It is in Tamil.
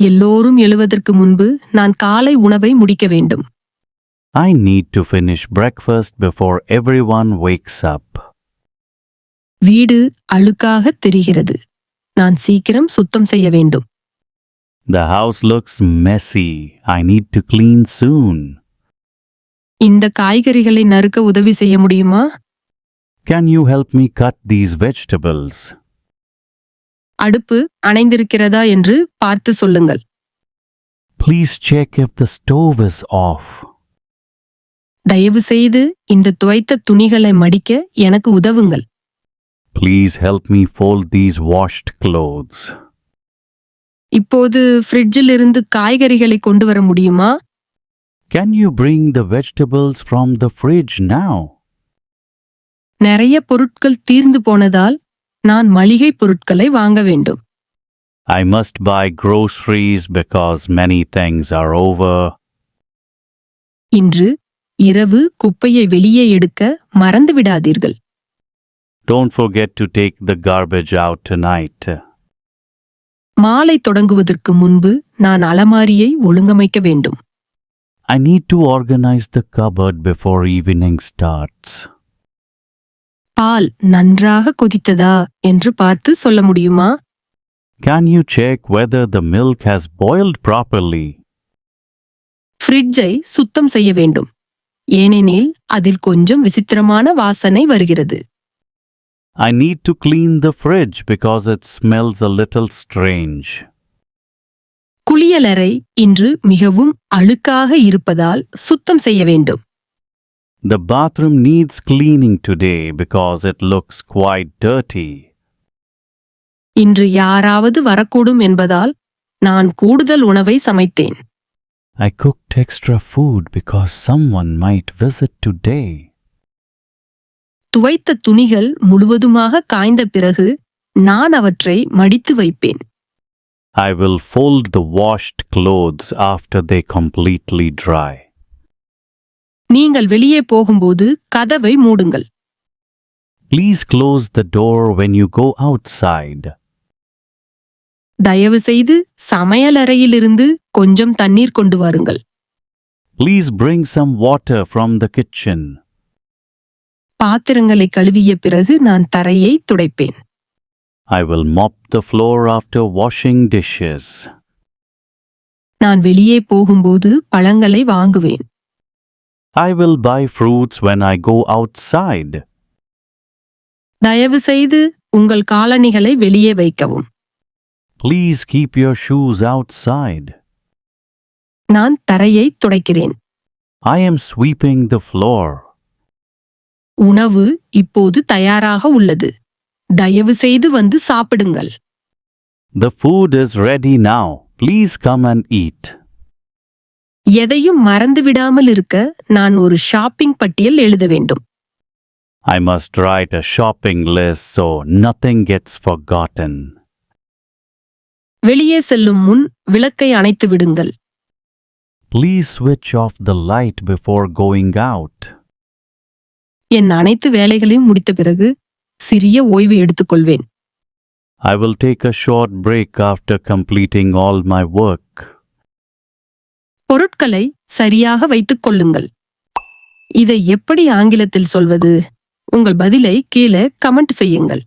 எல்லோரும் எழுவதற்கு முன்பு நான் காலை உணவை முடிக்க வேண்டும் I need to finish breakfast before everyone wakes up. வீடு அழுக்காக தெரிகிறது நான் சீக்கிரம் சுத்தம் செய்ய வேண்டும் The house looks messy. I need to clean soon. இந்த காய்கறிகளை நறுக்க உதவி செய்ய முடியுமா Can you help me cut these vegetables? அடுப்பு அணைந்திருக்கிறதா என்று பார்த்து சொல்லுங்கள் Please check if the stove is off. தயவு செய்து இந்த துவைத்த துணிகளை மடிக்க எனக்கு உதவுங்கள் Please help me fold these washed clothes. இப்போது ஃப்ரிட்ஜில் இருந்து காய்கறிகளை கொண்டு வர முடியுமா Can you bring the vegetables from the fridge now? நிறைய பொருட்கள் தீர்ந்து போனதால் நான் மளிகை பொருட்களை வாங்க வேண்டும் I must buy groceries because many things are over. இன்று இரவு குப்பையை வெளியே எடுக்க மறந்து விடாதீர்கள் Don't forget to take the garbage out tonight. மாலை தொடங்குவதற்கு முன்பு நான் அலமாரியை ஒழுங்கமைக்க வேண்டும் I need to organize the cupboard before evening starts. பால் நன்றாக கொதித்ததா என்று பார்த்து சொல்ல முடியுமா Can you check whether the milk has boiled properly? ஃப்ரிட்ஜை சுத்தம் செய்ய வேண்டும் ஏனெனில் அதில் கொஞ்சம் விசித்திரமான வாசனை வருகிறது I need to clean the fridge because it smells a little strange. குளியலறை இன்று மிகவும் அழுக்காக இருப்பதால் சுத்தம் செய்ய வேண்டும் The bathroom needs cleaning today because it looks quite dirty. இன்று யாராவது வரக்கூடும் என்பதால் நான் கூடுதல் உணவை சமைத்தேன் I cooked extra food because someone might visit today. துவைத்த துணிகள் முழுவதுமாக காய்ந்த பிறகு நான் அவற்றை மடித்து வைப்பேன் I will fold the washed clothes after they completely dry. நீங்கள் வெளியே போகும்போது கதவை மூடுங்கள் Please close the door when you go outside. தயவு செய்து சமையலறையிலிருந்து கொஞ்சம் தண்ணீர் கொண்டு வாருங்கள் Please bring some water from the kitchen. பாத்திரங்களை கழுவிய பிறகு நான் தரையை துடைப்பேன் I will mop the floor after washing dishes. நான் வெளியே போகும்போது பழங்களை வாங்குவேன் I will buy fruits when I go outside. தயவு செய்து உங்கள் காலணிகளை வெளியே வைக்கவும் Please keep your shoes outside. நான் தரையை துடைக்கிறேன் I am sweeping the floor. உணவு இப்போது தயாராக உள்ளது தயவு செய்து வந்து சாப்பிடுங்கள் The food is ready now. Please come and eat. எதையும் மறந்துவிடாமல் இருக்க நான் ஒரு ஷாப்பிங் பட்டியல் எழுத வேண்டும் I must write a shopping list so nothing gets forgotten. வெளியே செல்லும் முன் விளக்கை அணைத்து விடுங்கள் Please switch off the light before going out. என் அனைத்து வேலைகளையும் முடித்த பிறகு சிறிய ஓய்வு எடுத்துக்கொள்வேன் I will take a short break after completing all my work. பொருட்களை சரியாக வைத்துக் கொள்ளுங்கள். இதை எப்படி ஆங்கிலத்தில் சொல்வது? உங்கள் பதிலை கீழே கமெண்ட் செய்யுங்கள்.